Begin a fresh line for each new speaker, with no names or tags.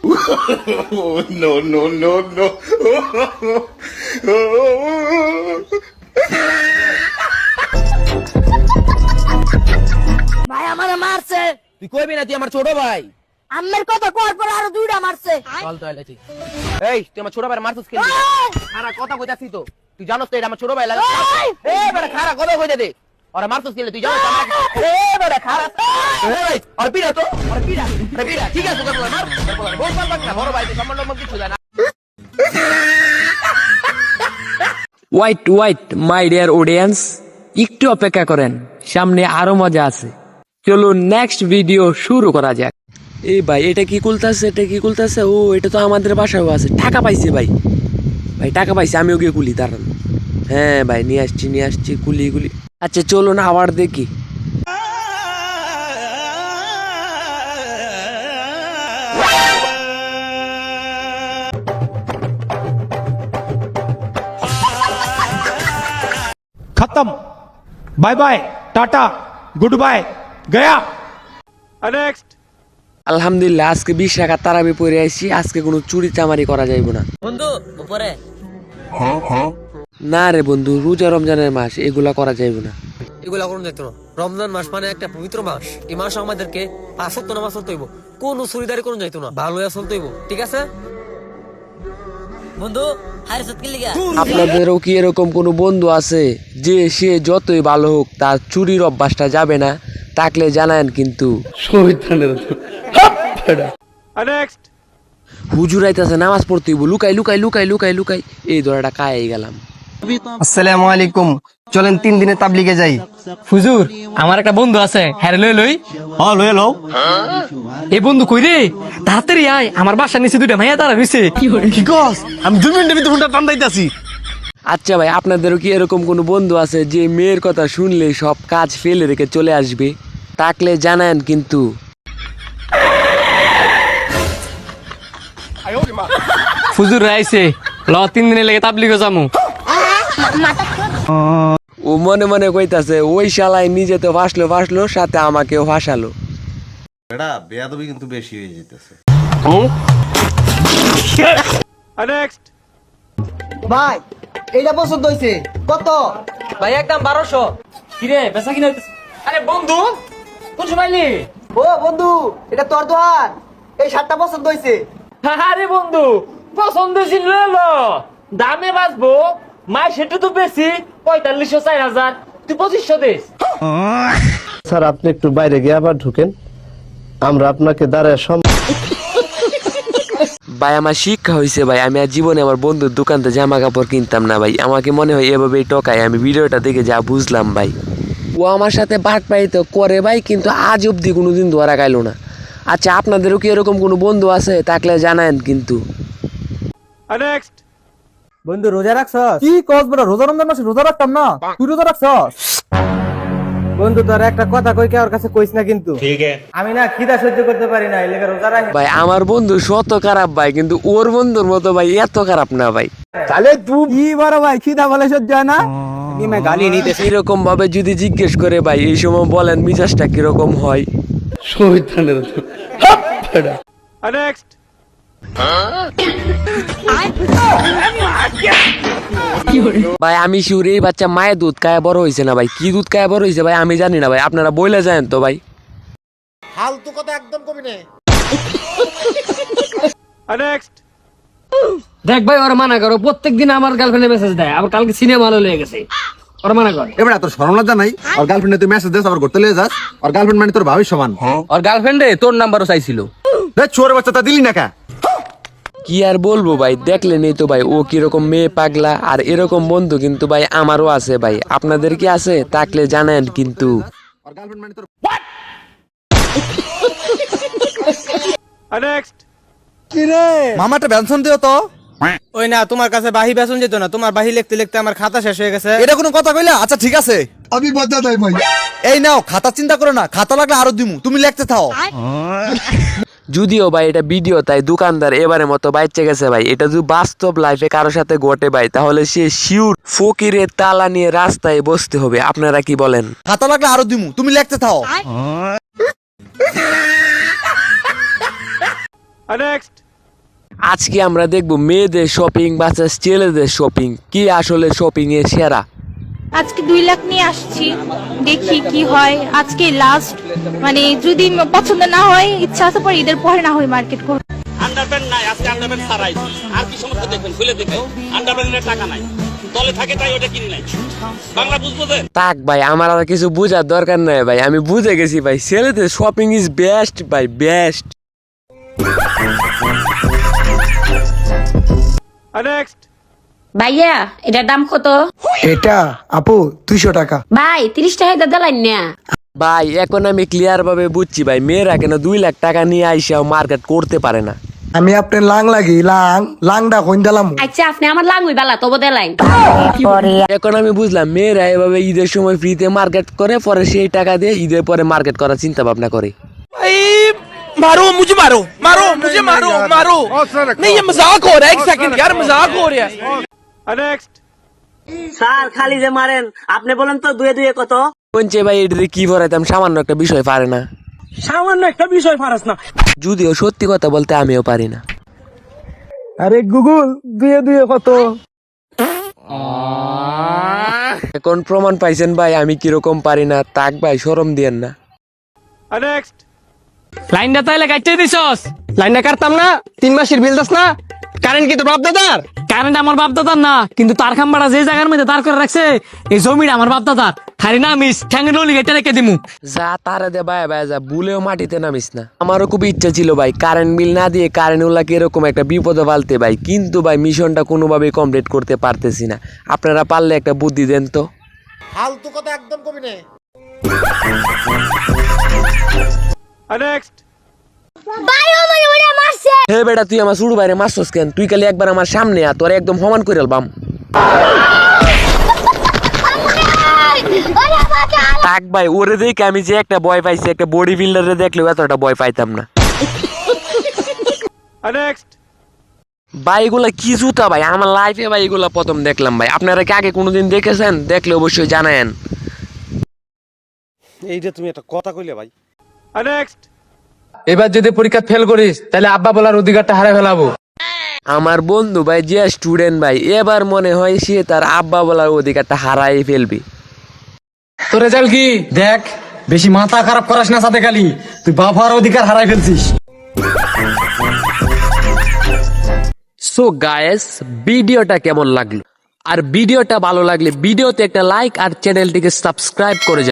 no, no, no, no.
ভাই আমারে মারছে।
তুই কইবি না তুই আমার ছোট ভাই?
আম্মের কথা কর পর আরও দুইটা মারছে।
চল তো এলে ঠিক। এই তুই আমার ছোট ভাই মারছিস কেন? খারা কথা কইতাছি তো। তুই জানোস তো এটা আমার ছোট ভাই লাগে।
এই!
এ বেটা খারা কথা কইতে দে ওরা মারছিস কেন তুই জানোস আমার এ বেটা খারা এই আর পিরা তো আর পিরা আরে পিরা ঠিক আছে তোর মার বল বল বল না বড় ভাই তুই সম্বন্ধ মত কিছু জানা
wait wait my dear audience একটু অপেক্ষা করেন সামনে আরও মজা আছে। চলুন নেক্সট ভিডিও শুরু করা যাক। এই ভাই এটা কি কুলতাছে এটা কি কুলতাছে ও এটা তো আমাদের বাসায়ও আছে। টাকা পাইছে ভাই। ভাই টাকা পাইছে আমিও গিয়ে কুলি দাঁড়ান। হ্যাঁ ভাই নিয়ে আসছি নিয়ে আসছি কুলি কুলি আচ্ছা চলুন আবার দেখি।
খতম। Bye bye tata goodbye গয়া। নেক্সট
আলহামদুলিল্লাহ আজকে বিশ টাকা তারাবি পরে আইছি আজকে কোনো চুরি চামারি করা যাইব না।
বন্ধু উপরে। হ্যাঁ হ্যাঁ।
না রে বন্ধু রোজা রমজানের মাস এগুলা করা যাবে না।
এগুলা করুন যেত রমজান মাস মানে একটা পবিত্র মাস। এই মাস আমাদেরকে পাঁচত্ব নামাজ চলতে হইব। কোন সুরিদারি করুন যাইতো না ভালো চলতে হইব। ঠিক আছে?
বন্ধু
আপনাদেরও কি এরকম কোনো বন্ধু আছে যে সে যতই ভালো হোক তার চুরির অভ্যাসটা যাবে না? তাকলে জানান কিন্তু। হুজুরাইতেছে নামাজ পড়তে হইব। লুকাই লুকাই লুকাই লুকাই লুকাই। এই দরাটা কায়ে গেলাম।
আসসালামু আলাইকুম। চলেন তিন দিনে তাবলিগে যাই।
হুজুর আমার একটা বন্ধু আছে হ্যাঁ লই লই।
হ লয়ে লও।
এই বন্ধু কই রে? তাড়াতাড়ি আয় আমার বাসার নিচে দুইটা মাইয়া তারা রইছে।
কি কস? আমি দুই মিনিটের ভিতরে ফোনটা টান্দাইতাছি।
আচ্ছা ভাই আপনাদেরও কি এরকম কোনো বন্ধু আছে যে মেয়ের কথা শুনলে সব কাজ ফেলে রেখে চলে আসবে? থাকলে জানান কিন্তু।
ফুজুর আইছে ল তিন দিনে লেগে তাবলিগে যামু।
ও মনে মনে কইতাছে ওই শালাই নিজে তো ভাসলো ভাসলো সাথে আমাকে ভাসালো।
বেড়া বেয়াদবি কিন্তু বেশি হয়ে যেতেছে
নেক্সট
ভাই এইটা পছন্দ হইছে। কত?
ভাই একদম বারোশো। কিরে বেচা আরে বন্ধু কোন পাইলি
ও বন্ধু এটা তোর এই শার্টটা পছন্দ হইছে।
আরে বন্ধু পছন্দ দামে বাঁচবো মা সেটা তো বেশি। পঁয়তাল্লিশশো চার হাজার। তুই পঁচিশশো দিস।
স্যার আপনি একটু বাইরে গিয়ে আবার ঢুকেন। আমরা আপনাকে দাঁড়ায় সম
ভাই আমার শিক্ষা হয়েছে ভাই আমি আর জীবনে আমার বন্ধুর দোকানতে জামা কাপড় কিনতাম না ভাই। আমাকে মনে হয় এভাবেই টকাই আমি ভিডিওটা দেখে যা বুঝলাম ভাই। ও আমার সাথে বাট তো করে ভাই কিন্তু আজ অব্দি কোনো দিন ধরা গেল না। আচ্ছা আপনাদেরও কি এরকম কোনো বন্ধু আছে? থাকলে জানায়েন কিন্তু।
নেক্সট
বন্ধু রোজা রাখছস? কি কস বড় রোজা রমজান মাসে রোজা রাখতাম না? তুই রোজা রাখছস? বন্ধু তোর একটা কথা কই কে ওর কাছে কইস না কিন্তু। ঠিক আছে। আমি না খিদা সহ্য করতে পারি না রোজা রাখি।
ভাই আমার বন্ধু শত খারাপ ভাই কিন্তু ওর বন্ধুর মতো ভাই এত খারাপ না ভাই।
তাহলে তুই কি বড় ভাই খিদা বলে সহ্য হয় না? গালি নিতে
এরকম ভাবে যদি জিজ্ঞেস করে ভাই এই সময় বলেন মিজাজটা কীরকম হয়।
নেক্সট
ভাই আমি শিউরির বাচ্চা মায়ের দুধ খায় বড় হয়েছে না ভাই? কি দুধ খায় বড় হয়েছে ভাই? আমি জানি না ভাই। আপনারা বইলে তো ভাই।
কথা একদম কবি
দেখ ভাই ওর মানা করো প্রত্যেকদিন আমার গার্লফ্রেন্ডে মেসেজ দেয় আবার কালকে সিনেমা হলে গেছে। ওর মানা কর।
এবার তোর সরমলা নাই? আর গার্লফ্রেন্ডে তুই মেসেজ দেস আবার যাস? আর গার্লফ্রেন্ড মানে তোর ভাবি সমান।
আর গার্লফ্রেন্ডে তোর নাম্বারও চাইছিল।
দেখ ছোট বাচ্চা তা দিলি না কা?
কি আর বলব ভাই? দেখলে নেই তো ভাই ও কীরকম মেয়ে পাগলা আর এরকম বন্ধু কিন্তু ভাই আমারও আছে ভাই। আপনাদের কি আছে? থাকলে জানেন কিন্তু।
মামাটা বেনসন দিও তো। ওই না তোমার কাছে বাহি বেসন যেত না। তোমার বাহি লিখতে লিখতে আমার খাতা শেষ হয়ে গেছে। এটা কোনো কথা কইলা? আচ্ছা ঠিক আছে। আমি বদলা দেয় ভাই। এই নাও খাতা চিন্তা করো না। খাতা লাগলে আরও দিমু। তুমি লিখতে থাও।
যদিও ভাই এটা ভিডিও তাই দোকানদার এবারে মতো বাইচে গেছে ভাই। এটা যদি বাস্তব লাইফে কারোর সাথে ঘটে ভাই তাহলে সে শিউর ফকিরের তালা নিয়ে রাস্তায় বসতে হবে। আপনারা কি বলেন?
খাতা লাগলে আরও দিমু। তুমি লেখতে থাও।
নেক্সট
আজকে আমরা দেখব মেয়েদের শপিং বাচ্চা ছেলেদের শপিং কি আসলে শপিং এ সেরা?
আজকে দুই লাখ নিয়ে আসছি দেখি কি হয়। আজকে লাস্ট মানে যদি পছন্দ না হয় ইচ্ছা আছে পরে ঈদের পরে না হয় মার্কেট করব
আন্ডারপ্যান্ট নাই আজকে আন্ডারপ্যান্ট ছাড়াই। আর কি সমস্যা দেখবেন? খুলে দেখেন আন্ডারপ্যান্টের টাকা নাই। দলে থাকে তাই ওটা কিনি নাই বাংলা বুঝব
তাক ভাই আমার আর কিছু বোঝার দরকার নাই ভাই। আমি বুঝে গেছি ভাই ছেলেদের শপিং ইজ বেস্ট ভাই বেস্ট
নেক্সট
ভাইয়া এটার দাম কত
এটা আপু দুইশো টাকা
ভাই তিরিশ টাকা দিলাম না
ভাই এখন আমি ক্লিয়ার ভাবে বুঝছি ভাই মেয়েরা কেন দুই লাখ টাকা নিয়ে আইসা মার্কেট করতে পারে না
আমি আপনার লাং লাগি লাং লাংডা কইন দিলাম
আচ্ছা আপনি আমার লাগুই বালা তবু দেলাই
এখন আমি বুঝলাম মেয়েরা এভাবে ঈদের সময় ফ্রিতে মার্কেট করে পরে সেই টাকা দিয়ে ঈদের পরে মার্কেট করার চিন্তা ভাবনা করে
मारो मुझे मारो मारो मुझे मारो मारो नहीं ये मजाक हो रहा है एक सेकंड यार मजाक हो रहा है
নেক্সট
স্যার খালি যে মারেন আপনি বলেন তো দুয়ে দুয়ে কত?
বলছে ভাই এটাতে কি ভরাইতাম সামান্য একটা বিষয় পারে না।
সামান্য একটা বিষয় না।
যদিও সত্যি কথা বলতে আমিও পারি না।
আরে গুগল দুয়ে দুয়ে কত?
এখন প্রমাণ পাইছেন ভাই আমি কীরকম পারি না তাক ভাই সরম দিয়েন না।
নেক্সট
লাইনটা তাইলে কাটতে দিছস। লাইনটা কাটতাম না তিন মাসের বিল দাস না। কারেন্ট কি তোর বাপ দাদার কারেন্ট আমার বাপ দাদার না কিন্তু তার খাম্বাটা যে জায়গার মধ্যে তার করে রাখছে এই জমিটা আমার বাপ দাদার খালি না মিস ঠ্যাঙ্গে নলি কেটে রেখে দিমু।
যা তারা দে ভাই ভাই যা ভুলেও মাটিতে নামিস না। আমারও খুব ইচ্ছা ছিল ভাই কারেন্ট বিল না দিয়ে কারেন্ট ওলাকে এরকম একটা বিপদে ফালতে ভাই কিন্তু ভাই মিশনটা কোনোভাবেই কমপ্লিট করতে পারতেছি না। আপনারা পারলে একটা বুদ্ধি দেন তো।
নেক্সট
ভাই আমার ওরে মারছে
হে বেটা তুই আমার শুরু বাইরে মারছস কেন? তুই খালি একবার আমার সামনে আ তোর একদম সমান করে আলবাম
ওরে
তাক ভাই ওরে দেখে আমি যে একটা ভয় পাইছি একটা বডি বিল্ডারে দেখলেও এতটা ভয় পাইতাম না।
নেক্সট
ভাই এগুলা কি জুতা ভাই? আমার লাইফে ভাই এগুলা প্রথম দেখলাম ভাই। আপনারা কি আগে কোনোদিন দেখেছেন? দেখলে অবশ্যই জানায়েন।
এইটা তুমি একটা কথা কইলে ভাই।
নেক্সট
এবার যদি পরীক্ষা ফেল করিস তাহলে আব্বা বলার অধিকারটা হারে ফেলাবো।
আমার বন্ধু ভাই যে স্টুডেন্ট ভাই এবার মনে হয় সে তার আব্বা বলার অধিকারটা হারাই ফেলবে।
তো রেজাল্ট কি? দেখ বেশি মাথা খারাপ করাস না সাথে খালি। তুই হওয়ার অধিকার হারাই ফেলছিস।
সো গায়েস ভিডিওটা কেমন লাগল? আর ভিডিওটা ভালো লাগলে ভিডিওতে একটা লাইক আর চ্যানেলটিকে সাবস্ক্রাইব করে